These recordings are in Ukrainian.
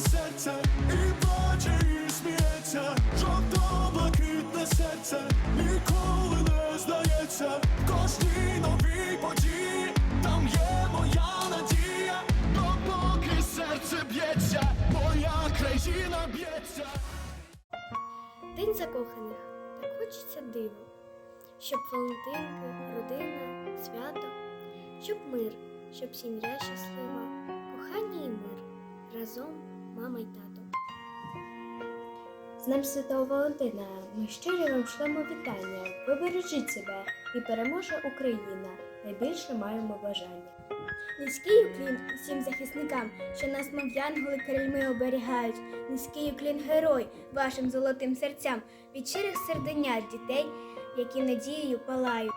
серце, і плаче, і сміється, жовто-блакитне серце, ніколи не здається, в кожній новій події, там є моя надія, допоки серце б'ється, моя країна б'ється. День закоханих. Так хочеться диво. Щоб Валентинки, родина, свято, щоб мир, щоб сім'я щаслива, кохання і мир. Разом мама й тато. З Днем Святого Валентина ми щиро вам шлемо вітання. Ви бережіть себе і переможе Україна. Найбільше маємо бажання. Низький уклін усім захисникам, що нас, мов янголи, крильми оберігають. Низький уклін герой вашим золотим серцям від щирих серденят дітей, які надією палають.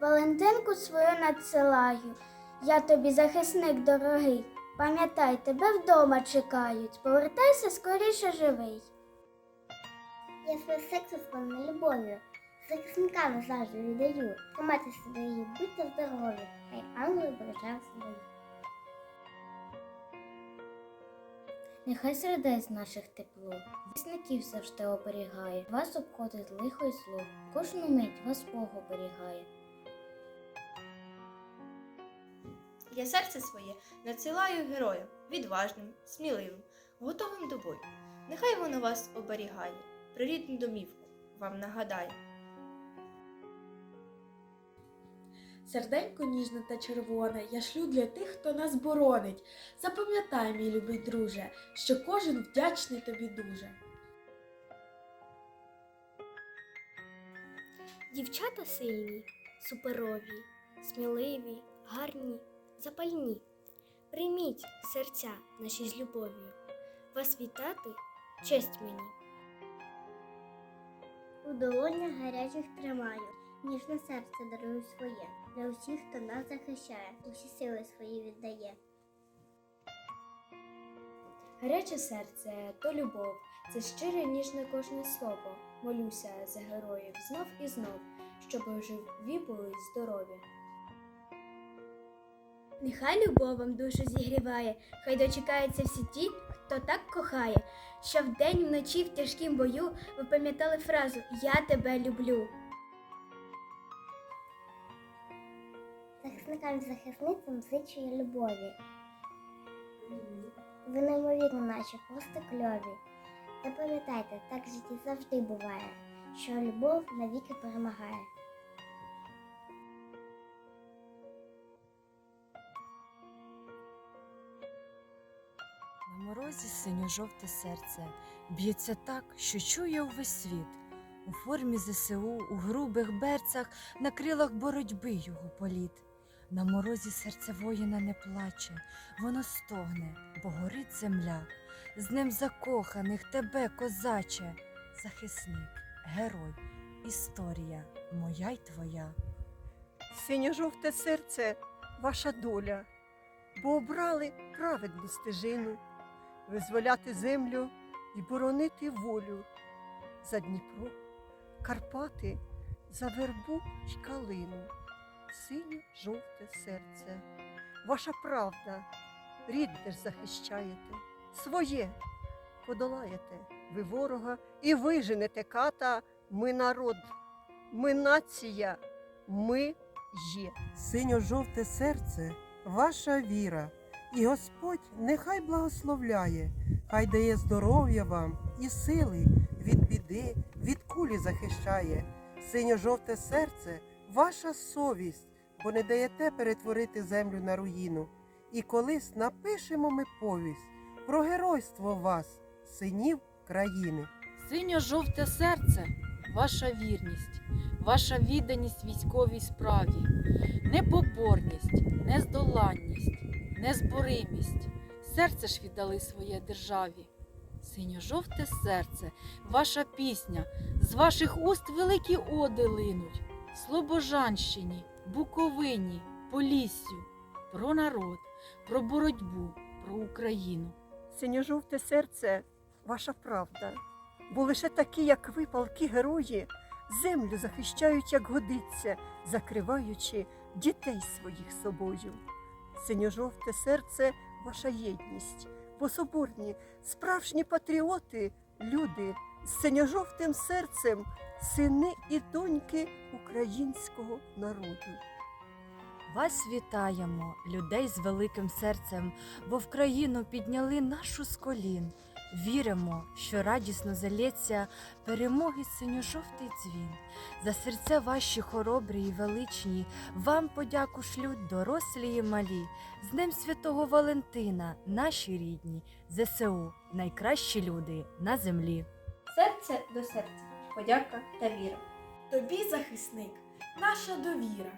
Валентинку свою надсилаю. Я тобі захисник дорогий. Пам'ятай, тебе вдома чекають. Повертайся скоріше живий. Я своє серце сповнена любов'ю. Захисникам завжди віддаю. Тримайте себе і будьте здорові. Хай ангели бережуть собою. Нехай сердець наших тепло, вісників завжди оберігає. Вас обходить лихо й зло. Кожну мить вас Бог оберігає. Я серце своє надсилаю героям, відважним, сміливим, готовим до бою. Нехай воно вас оберігає, про рідну домівку вам нагадає. Серденько ніжне та червоне, я шлю для тих, хто нас боронить. Запам'ятай, мій любий друже, що кожен вдячний тобі дуже. Дівчата сильні, суперові, сміливі, гарні, запальні. Прийміть серця наші з любов'ю. Вас вітати честь мені. У долонях гарячих тримаю. Ніжне серце дарую своє. Для усіх, хто нас захищає, усі сили свої віддає. Гаряче серце то любов, це щире ніжне кожне слово. Молюся за героїв знов і знов, щоб живі були здорові. Нехай любов вам душу зігріває, хай дочекаються всі ті, хто так кохає, що вдень вночі в тяжкім бою ви пам'ятали фразу Я тебе люблю. Захисникам захисницям зичу я любові. Ви неймовірні наші, просто кльові. Запам'ятайте, так в житті завжди буває, що любов навіки перемагає. Морозі синьо-жовте серце б'ється так, що чує увесь світ. У формі ЗСУ, у грубих берцях, на крилах боротьби його політ. На морозі серце воїна не плаче, воно стогне, бо горить земля. З ним закоханих тебе, козаче, захисник, герой, історія моя й твоя. Синьо-жовте серце ваша доля, бо обрали праведну стежину, визволяти землю і боронити волю за Дніпро, Карпати, за вербу й калину, синьо-жовте серце. Ваша правда, рідне ж захищаєте, своє подолаєте ви ворога і виженете ката. Ми народ, ми нація, ми є. Синьо-жовте серце, ваша віра, і Господь нехай благословляє, хай дає здоров'я вам і сили від біди, від кулі захищає. Синьо-жовте серце, ваша совість, бо не даєте перетворити землю на руїну. І колись напишемо ми повість про геройство вас, синів країни. Синьо-жовте серце, ваша вірність, ваша відданість військовій справі, непоборність, нездоланність, незборимість. Серце ж віддали своє державі. Синьо-жовте серце, ваша пісня, з ваших уст великі оди линуть, Слобожанщині, Буковині, Поліссю, про народ, про боротьбу, про Україну. Синьо-жовте серце, ваша правда. Бо лише такі, як ви, палки герої, землю захищають, як годиться, закриваючи дітей своїх собою. Синьо-жовте серце, ваша єдність, бо соборні, справжні патріоти, люди з синьо-жовтим серцем, сини і доньки українського народу. Вас вітаємо, людей з великим серцем, бо в країну підняли нашу з колін. Віримо, що радісно залється перемоги синьо-жовтий дзвін. За серця ваші хоробрі і величні, вам подяку шлють дорослі і малі. З Днем Святого Валентина, наші рідні, ЗСУ, найкращі люди на землі. Серце до серця, подяка та віра. Тобі, захисник, наша довіра.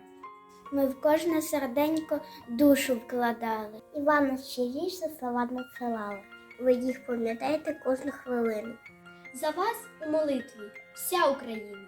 Ми в кожне серденько душу вкладали. І вам найщиріше слова надсилали. Ви їх пам'ятаєте кожну хвилину. За вас у молитві вся Україна.